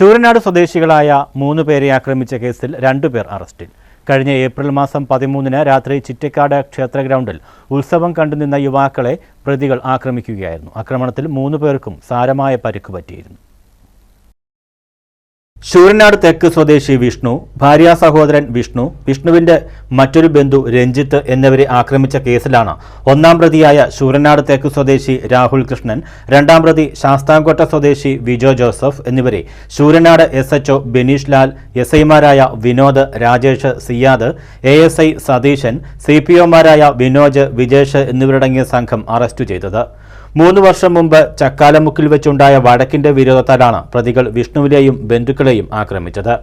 ശൂരനാട് സ്വദേശികളായ മൂന്ന് പേരെ ആക്രമിച്ച കേസിൽ രണ്ടുപേർ അറസ്റ്റിൽ. കഴിഞ്ഞ ഏപ്രിൽ മാസം പതിമൂന്നിന് രാത്രി ചിറ്റക്കാട് ക്ഷേത്ര ഗ്രൗണ്ടിൽ ഉത്സവം കണ്ടുനിന്ന യുവാക്കളെ പ്രതികൾ ആക്രമിക്കുകയായിരുന്നു. ആക്രമണത്തിൽ മൂന്ന് പേർക്കും സാരമായ പരിക്ക് പറ്റിയിരുന്നു. ശൂരനാട് തെക്ക് സ്വദേശി വിഷ്ണു ഭാര്യാ സഹോദരൻ വിഷ്ണു വിഷ്ണുവിന്റെ മറ്റൊരു ബന്ധു രഞ്ജിത്ത് എന്നിവരെ ആക്രമിച്ച കേസിലാണ് ഒന്നാം പ്രതിയായ ശൂരനാട് തെക്ക് സ്വദേശി രാഹുൽ കൃഷ്ണൻ രണ്ടാം പ്രതി ശാസ്താംകോട്ട സ്വദേശി വിജോ ജോസഫ് എന്നിവരെ Sooranad S HO Bineesh Lal S ഐമാരായ Vinod Rajesh Siyad A S I Satheesan C P ഒമാരായ Vinoj Vijesh എന്നിവരടങ്ങിയ സംഘം അറസ്റ്റ് ചെയ്തത്. മൂന്ന് വർഷം മുമ്പ് ചക്കാലമുക്കിൽ വെച്ചുണ്ടായ വഴക്കിന്റെ വിരോധത്താലാണ് പ്രതികൾ വിഷ്ണുവിനെയും ബന്ധുക്കളെയും ആക്രമിച്ചത്.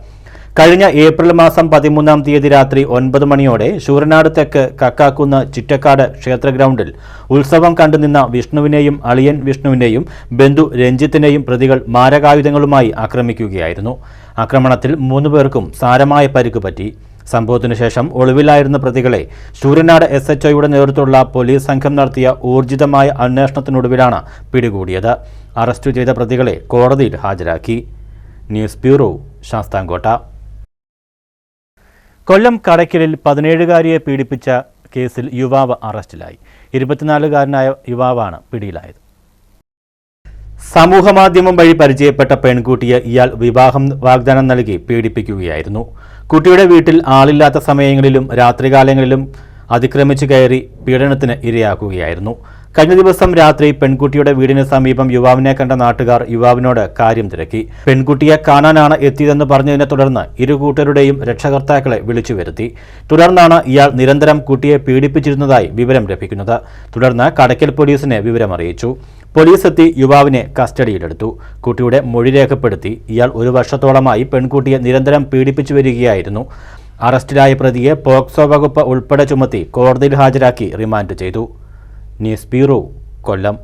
കഴിഞ്ഞ ഏപ്രിൽ മാസം പതിമൂന്നാം തീയതി രാത്രി ഒൻപത് മണിയോടെ ശൂരനാട് തെക്ക് കക്കാക്കുന്ന് ചിറ്റക്കാട് ക്ഷേത്ര ഗ്രൗണ്ടിൽ ഉത്സവം കണ്ടുനിന്ന വിഷ്ണുവിനെയും അളിയൻ വിഷ്ണുവിനെയും ബന്ധു രഞ്ജിത്തിനെയും പ്രതികൾ മാരകായുധങ്ങളുമായി ആക്രമിക്കുകയായിരുന്നു. ആക്രമണത്തിൽ മൂന്നുപേർക്കും സാരമായ പരിക്ക് പറ്റി. സംഭവത്തിനു ശേഷം ഒളിവിലായിരുന്ന പ്രതികളെ ശൂരനാട് എസ് എച്ച് ഒയുടെ നേതൃത്വത്തിലുള്ള പോലീസ് സംഘം നടത്തിയ ഊർജിതമായ അന്വേഷണത്തിനൊടുവിലാണ് പിടികൂടിയത്. അറസ്റ്റ് ചെയ്ത പ്രതികളെ കോടതിയിൽ ഹാജരാക്കി. News bureau Sasthamkotta. കൊല്ലം കടയ്ക്കലിൽ പതിനേഴുകാരിയെ പീഡിപ്പിച്ച കേസിൽ യുവാവ് അറസ്റ്റിലായി. ഇരുപത്തിനാലുകാരനായ യുവാവാണ് പിടിയിലായത്. സമൂഹമാധ്യമം വഴി പരിചയപ്പെട്ട പെൺകുട്ടിയെ ഇയാൾ വിവാഹം വാഗ്ദാനം നൽകി പീഡിപ്പിക്കുകയായിരുന്നു. കുട്ടിയുടെ വീട്ടിൽ ആളില്ലാത്ത സമയങ്ങളിലും രാത്രികാലങ്ങളിലും അതിക്രമിച്ചു കയറി പീഡനത്തിന് ഇരയാക്കുകയായിരുന്നു. കഴിഞ്ഞ ദിവസം രാത്രി പെൺകുട്ടിയുടെ വീടിന് സമീപം യുവാവിനെ കണ്ട നാട്ടുകാർ യുവാവിനോട് കാര്യം തിരക്കി. പെൺകുട്ടിയെ കാണാനാണ് എത്തിയതെന്ന് പറഞ്ഞതിനെ തുടർന്ന് ഇരു കൂട്ടരുടെയും രക്ഷകർത്താക്കളെ വിളിച്ചു വരുത്തി. തുടർന്നാണ് ഇയാൾ നിരന്തരം കുട്ടിയെ പീഡിപ്പിച്ചിരുന്നതായി വിവരം ലഭിക്കുന്നത്. തുടർന്ന് കടയ്ക്കൽ പോലീസിനെ വിവരമറിയിച്ചു. പോലീസ് എത്തി യുവാവിനെ കസ്റ്റഡിയിലെടുത്തു. കുട്ടിയുടെ മൊഴി രേഖപ്പെടുത്തി ഇയാൾ ഒരു വർഷത്തോളമായി പെൺകുട്ടിയെ നിരന്തരം പീഡിപ്പിച്ചു വരികയായിരുന്നു. അറസ്റ്റിലായ പ്രതിയെ പോക്സോ വകുപ്പ് ഉൾപ്പെടെ ചുമത്തി കോടതിയിൽ ഹാജരാക്കി റിമാൻഡ് ചെയ്തു. News bureau Kollam.